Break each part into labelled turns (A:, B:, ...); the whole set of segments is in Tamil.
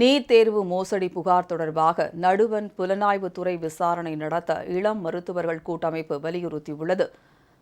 A: நீட் தேர்வு மோசடி புகார் தொடர்பாக நடுவன் புலனாய்வுத்துறை விசாரணை நடத்த இளம் மருத்துவர்கள் கூட்டமைப்பு வலியுறுத்தியுள்ளது.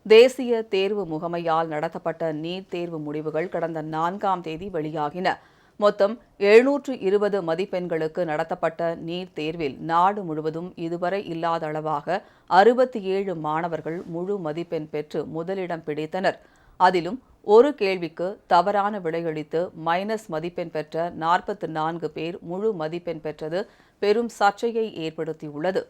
A: தேசிய தேர்வு முகமையால் நடத்தப்பட்ட நீட் தேர்வு முடிவுகள் கடந்த நான்காம் தேதி வெளியாகின. மொத்தம் எழுநூற்று இருபது மதிப்பெண்களுக்கு நடத்தப்பட்ட நீட் தேர்வில் நாடு முழுவதும் இதுவரை இல்லாத அளவாக அறுபத்தி ஏழு மாணவர்கள் முழு மதிப்பெண் பெற்று முதலிடம் பிடித்தனர். அதிலும் ஒரு கேள்விக்கு தவறான விடையளித்து மைனஸ் மதிப்பெண் பெற்ற நாற்பத்தி நான்கு பேர் முழு மதிப்பெண் பெற்றது பெரும் சர்ச்சையை ஏற்படுத்தியுள்ளது.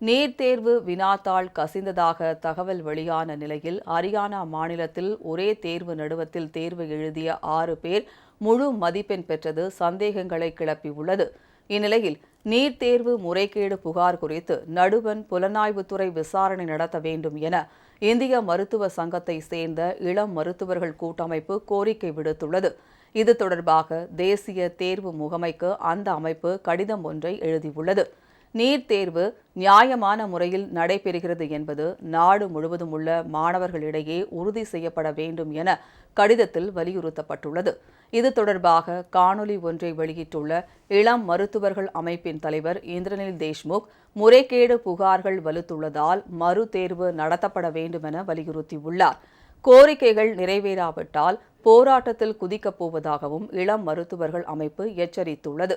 A: நீட் தேர்வு வினாத்தாள் கசிந்ததாக தகவல் வெளியான நிலையில் ஹரியானா மாநிலத்தில் ஒரே தேர்வு நடுவத்தில் தேர்வு எழுதிய ஆறு பேர் முழு மதிப்பெண் பெற்றது சந்தேகங்களை கிளப்பியுள்ளது. இந்நிலையில் நீட் தேர்வு முறைகேடு புகார் குறித்து நடுவன் புலனாய்வுத்துறை விசாரணை நடத்த வேண்டும் என இந்திய மருத்துவ சங்கத்தை சேர்ந்த இளம் மருத்துவர்கள் கூட்டமைப்பு கோரிக்கை விடுத்துள்ளது. இது தொடர்பாக தேசிய தேர்வு முகமைக்கு அந்த அமைப்பு கடிதம் ஒன்றை எழுதியுள்ளது. நீட் தேர்வு நியாயமான முறையில் நடைபெறுகிறது என்பது நாடு முழுவதும் உள்ள மாணவர்களிடையே உறுதி செய்யப்பட வேண்டும் என கடிதத்தில் வலியுறுத்தப்பட்டுள்ளது. இது தொடர்பாக காணொலி ஒன்றை வெளியிட்டுள்ள இளம் மருத்துவர்கள் அமைப்பின் தலைவர் இந்திரனில் தேஷ்முக் முறைகேடு புகார்கள் வலுத்துள்ளதால் மறு தேர்வு நடத்தப்பட வேண்டும் என வலியுறுத்தியுள்ளார். கோரிக்கைகள் நிறைவேறாவிட்டால் போராட்டத்தில் குதிக்கப் போவதாகவும் இளம் மருத்துவர்கள் அமைப்பு எச்சரித்துள்ளது.